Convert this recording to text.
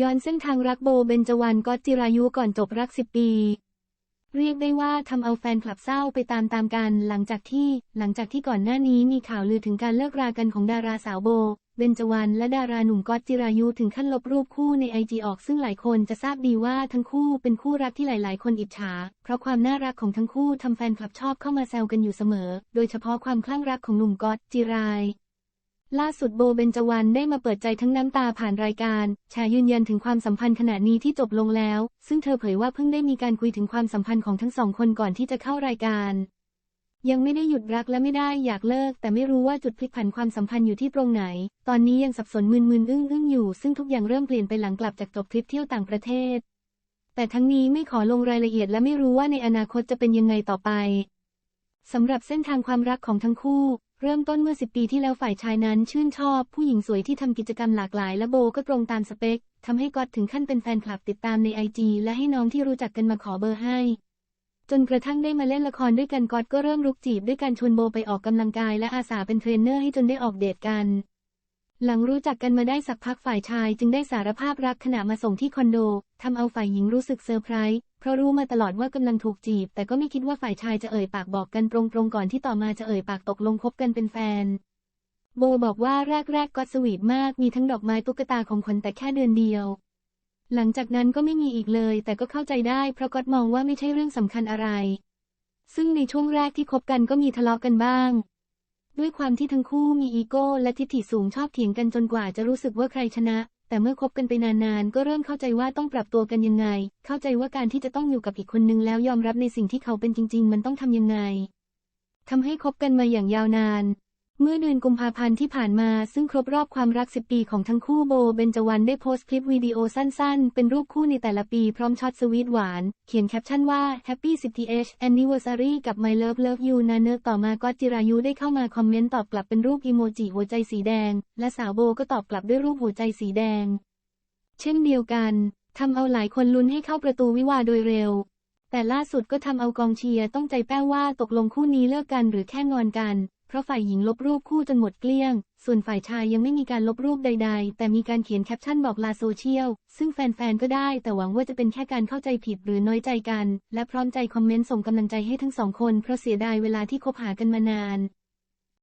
ย้อนเส้นทางรักโบเบนจวรรณก๊อตจิรายุก่อนจบรักสิบปี เรียกได้ว่าทำเอาแฟนคลับเศร้าไปตามตามกันหลังจากที่ หลังจากที่ก่อนหน้านี้มีข่าวลือถึงการเลิกรากันของดาราสาวโบ เบนจวรรณและดาราหนุ่มก๊อตจิรายุถึงขั้นลบรูปคู่ในไอจีออกซึ่งหลายคนจะทราบดีว่าทั้งคู่เป็นคู่รักที่หลาย ๆ คนอิจฉา เพราะความน่ารักของทั้งคู่ทำแฟนคลับชอบเข้ามาแซวกันอยู่เสมอ โดยเฉพาะความคลั่งรักของหนุ่มก๊อตจิราย ล่าสุดโบเบนจวรรณได้มาเปิดใจทั้งน้ำตาผ่านรายการแชร์ยืนยันถึงความสัมพันธ์ขณะนี้ที่จบลงแล้ว ซึ่งเธอเผยว่าเพิ่งได้มีการคุยถึงความสัมพันธ์ของทั้งสองคนก่อนที่จะเข้ารายการ ยังไม่ได้หยุดรักและไม่ได้อยากเลิก แต่ไม่รู้ว่าจุดพลิกผันความสัมพันธ์อยู่ที่ตรงไหน ตอนนี้ยังสับสนมึนมึนอึ้งอึ้งอยู่ ซึ่งทุกอย่างเริ่มเปลี่ยนไปหลังกลับจากจบทริปเที่ยวต่างประเทศ แต่ทั้งนี้ไม่ขอลงรายละเอียดและไม่รู้ว่าในอนาคตจะเป็นยังไงต่อไปสำหรับเส้นทางความรักของทั้งคู่ เริ่มต้นเมื่อ 10 ปีที่แล้วฝ่ายชายนั้นชื่นชอบผู้หญิงสวยที่ทำกิจกรรมหลากหลายและโบก็ตรงตามสเปคทำให้ก๊อตถึงขั้นเป็นแฟนคลับติดตามในไอจีและให้น้องที่รู้จักกันมาขอเบอร์ให้ จนกระทั่งได้มาเล่นละครด้วยกันก๊อตก็เริ่มรุกจีบด้วยการชวนโบไปออกกำลังกายและอาสาเป็นเทรนเนอร์ให้จนได้ออกเดทกัน หลังรู้จักกันมาได้สักพักฝ่ายชายจึงได้สารภาพรักขณะมาส่งที่คอนโดทำเอาฝ่ายหญิงรู้สึกเซอร์ไพรส์ เพราะรู้มาตลอดว่ากำลังถูกจีบ แต่ก็ไม่คิดว่าฝ่ายชายจะเอ่ยปากบอกกันตรงๆก่อนที่ต่อมาจะเอ่ยปากตกลงคบกันเป็นแฟน โบบอกว่าแรกๆก็สวีทมากมีทั้งดอกไม้ตุ๊กตาของขวัญแต่แค่เดือนเดียว หลังจากนั้นก็ไม่มีอีกเลย แต่ก็เข้าใจได้ เพราะก๊อตมองว่าไม่ใช่เรื่องสำคัญอะไร ซึ่งในช่วงแรกที่คบกันก็มีทะเลาะกันบ้างด้วยความที่ทั้งคู่มีอีโก้และทิฐิสูงชอบเถียงกันจนกว่าจะรู้สึกว่าใครชนะ แต่เมื่อคบกันไปนานๆ ก็เริ่มเข้าใจว่าต้องปรับตัวกันยังไง เข้าใจว่าการที่จะต้องอยู่กับอีกคนนึงแล้วยอมรับในสิ่งที่เขาเป็นจริง ๆ มันต้องทำยังไงทำให้คบกันมาอย่างยาวนาน เมื่อเดือนกุมภาพันธ์ที่ผ่านมาซึ่งครบรอบความรัก 10 ปีของทั้งคู่โบเบนจวรรณได้โพสต์คลิปวิดีโอสั้นๆ เป็นรูปคู่ในแต่ละปีพร้อมช็อตสวีทหวาน เขียนแคปชั่นว่า Happy 10th Anniversary กับ My Love Love You นะเนอต่อมาก็จิรายุได้เข้ามาคอมเมนต์ตอบกลับเป็นรูปอีโมจิหัวใจสีแดง และสาวโบก็ตอบกลับด้วยรูปหัวใจสีแดง เช่นเดียวกันทำเอาหลายคนลุ้นให้เข้าประตูวิวาโดยเร็วแต่ล่าสุดก็ทำเอากองเชียร์ต้องใจแป้วว่าตกลงคู่นี้เลิกกันหรือแค่งอนกัน ราะฝ่ายหญิงลบรูปคู่จนหมดเกลี้ยง ส่วนฝ่ายชายยังไม่มีการลบรูปใด ๆ แต่มีการเขียนแคปชั่นบอกลาโซเชียล ซึ่งแฟนๆ ก็ได้ แต่หวังว่าจะเป็นแค่การเข้าใจผิดหรือน้อยใจกัน และพร้อมใจคอมเมนต์ส่งกำลังใจให้ทั้งสองคนเพราะเสียดายเวลาที่คบหากันมานาน